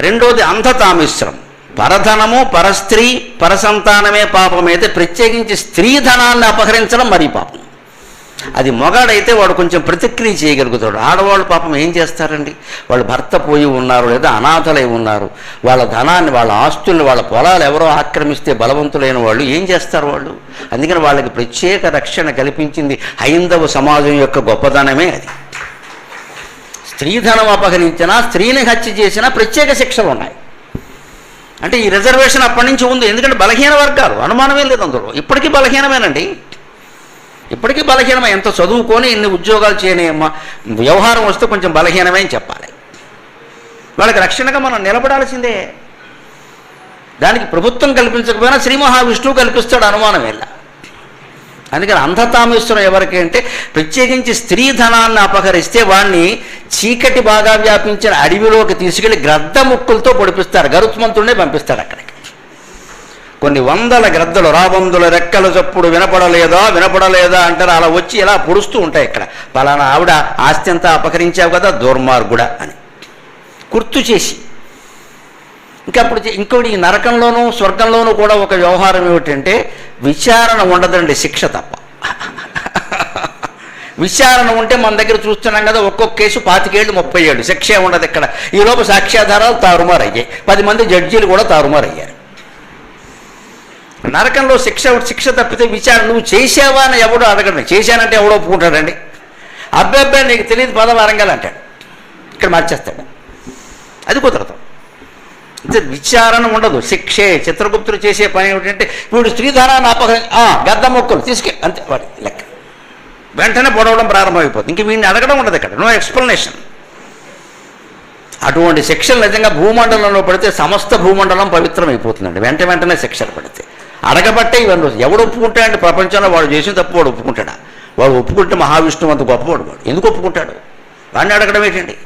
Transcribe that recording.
రెండోది అంధతామిశ్రం పరధనము పరస్త్రీ పరసంతానమే పాపం అయితే ప్రత్యేకించి స్త్రీ ధనాన్ని అపహరించడం మరీ పాపం. అది మొగాడైతే వాడు కొంచెం ప్రతిక్రియ చేయగలుగుతాడు. ఆడవాళ్ళు పాపం ఏం చేస్తారండి? వాళ్ళు భర్త పోయి ఉన్నారు లేదా అనాథలై ఉన్నారు. వాళ్ళ ధనాన్ని వాళ్ళ ఆస్తుల్ని వాళ్ళ పొలాలు ఎవరో ఆక్రమిస్తే బలవంతులైన వాళ్ళు ఏం చేస్తారు వాళ్ళు? అందుకని వాళ్ళకి ప్రత్యేక రక్షణ కల్పించింది హైందవ సమాజం యొక్క గొప్పదనమే అది. స్త్రీధనం అపహరించినా స్త్రీని హత్య చేసినా ప్రత్యేక శిక్షలు ఉన్నాయి అంటే ఈ రిజర్వేషన్ అప్పటి నుంచి ఉంది. ఎందుకంటే బలహీన వర్గాలు అనుమానమే లేదు అందులో. ఇప్పటికీ బలహీనమేనండి. ఇప్పటికీ బలహీనమే. ఎంత చదువుకొని ఇన్ని ఉద్యోగాలు చేయని వ్యవహారం వస్తే కొంచెం బలహీనమే అని చెప్పాలి. వాళ్ళకి రక్షణగా మనం నిలబడాల్సిందే. దానికి ప్రభుత్వం కల్పించకపోయినా శ్రీ మహావిష్ణువు కల్పిస్తాడు అనుమానం వెళ్ళ అందుకని అంధతామేశ్వరం ఎవరికి అంటే ప్రత్యేకించి స్త్రీ ధనాన్ని అపహరిస్తే వాడిని చీకటి బాగా వ్యాపించిన అడవిలోకి తీసుకెళ్ళి గ్రద్ద ముక్కులతో పొడిపిస్తారు. గరుత్మంతుడినే పంపిస్తాడు అక్కడికి. కొన్ని వందల గ్రద్దలు రాబందుల రెక్కల చప్పుడు వినపడలేదా? వినపడలేదా అంటారు. అలా వచ్చి ఇలా పొడుస్తూ ఉంటాయి ఇక్కడ. పలానా ఆవిడ ఆస్తి అంతా అపహరించావు కదా దుర్మార్గుడ అని. గుర్తు చేసి. ఇంకా అప్పుడు ఇంకోటి ఈ నరకంలోనూ స్వర్గంలోనూ కూడా ఒక వ్యవహారం ఏమిటంటే విచారణ ఉండదండి శిక్ష తప్ప. విచారణ ఉంటే మన దగ్గర చూస్తున్నాం కదా ఒక్కొక్క కేసు పాతికేళ్ళు ముప్పై ఏళ్ళు శిక్షే ఉండదు ఇక్కడ. ఈలోపు సాక్ష్యాధారాలు తారుమారు అయ్యాయి పది మంది జడ్జీలు కూడా తారుమారు అయ్యారు నరకంలో శిక్ష శిక్ష తప్పితే విచారణ నువ్వు చేసావా అని ఎవడో అడగండి చేశానంటే ఎవడో ఒప్పుకుంటాడండి. అబ్బాయి అబ్బాయి నీకు తెలియదు పదం అరంగాలంటాడు ఇక్కడ మార్చేస్తాడు. అది కుదరదు. అంటే విచారణ ఉండదు. శిక్షే చిత్రగుప్తుడు చేసే పని ఏమిటంటే వీడు స్త్రీధనాన్ని అపహరి ఆ, గద్ద మొక్కలు తీసుకెళ్ళి అంతే వాడి లెక్క. వెంటనే పొడవడం ప్రారంభమైపోతుంది. ఇంక వీడిని అడగడం ఉండదు ఇక్కడ. నో ఎక్స్ప్లెనేషన్ అటువంటి శిక్షలు నిజంగా భూమండలంలో పడితే సమస్త భూమండలం పవిత్రమైపోతుందండి. వెంట వెంటనే శిక్షలు పడితే. అడగబట్టే ఇవన్నీ ఎవడు ఎవడు ఒప్పుకుంటాడంటే ప్రపంచంలో వాడు చేసిన తప్పు వాడు ఒప్పుకుంటాడా? వాడు ఒప్పుకుంటే మహావిష్ణువు అంత గొప్పవాడు వాడు. ఎందుకు ఒప్పుకుంటాడు? వాడిని అడగడం ఏంటండి?